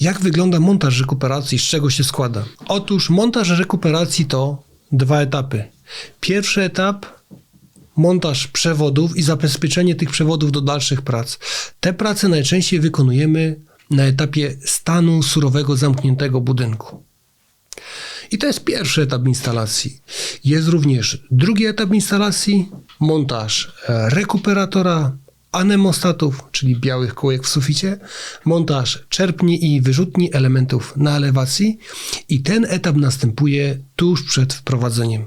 Jak wygląda montaż rekuperacji, z czego się składa? Otóż montaż rekuperacji to dwa etapy. Pierwszy etap montaż przewodów i zabezpieczenie tych przewodów do dalszych prac. Te prace najczęściej wykonujemy na etapie stanu surowego zamkniętego budynku. I to jest pierwszy etap instalacji. Jest również drugi etap instalacji, montaż e, rekuperatora, anemostatów, czyli białych kółek w suficie, montaż czerpni i wyrzutni elementów na elewacji i ten etap następuje tuż przed wprowadzeniem.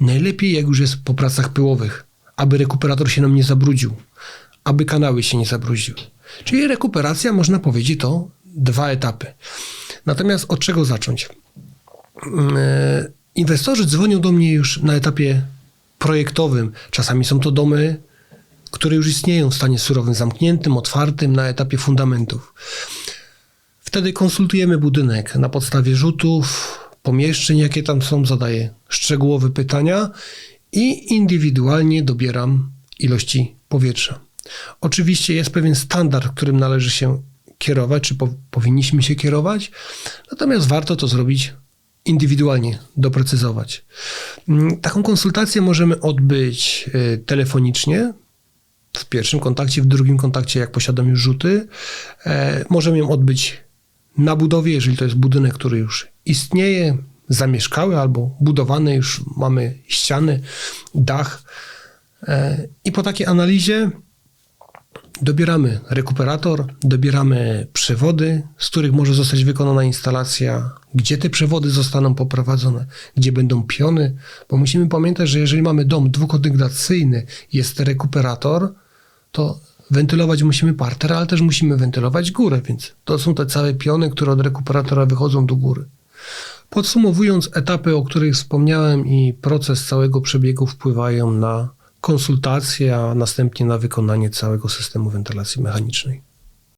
Najlepiej jak już jest po pracach pyłowych, aby rekuperator się nam nie zabrudził, aby kanały się nie zabrudziły. Czyli rekuperacja, można powiedzieć, to dwa etapy. Natomiast od czego zacząć? E, Inwestorzy dzwonią do mnie już na etapie projektowym. Czasami są to domy, które już istnieją w stanie surowym, zamkniętym, otwartym, na etapie fundamentów. Wtedy konsultujemy budynek na podstawie rzutów, pomieszczeń, jakie tam są, zadaję szczegółowe pytania i indywidualnie dobieram ilości powietrza. Oczywiście jest pewien standard, którym należy się kierować, czy po, powinniśmy się kierować, natomiast warto to zrobić indywidualnie, doprecyzować. Mm, Taką konsultację możemy odbyć y, telefonicznie, w pierwszym kontakcie, w drugim kontakcie, jak posiadam już rzuty. E, możemy ją odbyć na budowie, jeżeli to jest budynek, który już istnieje, zamieszkały albo budowany, już mamy ściany, dach. E, I po takiej analizie dobieramy rekuperator, dobieramy przewody, z których może zostać wykonana instalacja, gdzie te przewody zostaną poprowadzone, gdzie będą piony, bo musimy pamiętać, że jeżeli mamy dom dwukondygacyjny, jest rekuperator, to wentylować musimy parter, ale też musimy wentylować górę, więc to są te całe piony, które od rekuperatora wychodzą do góry. Podsumowując, etapy, o których wspomniałem i proces całego przebiegu wpływają na konsultacje, a następnie na wykonanie całego systemu wentylacji mechanicznej.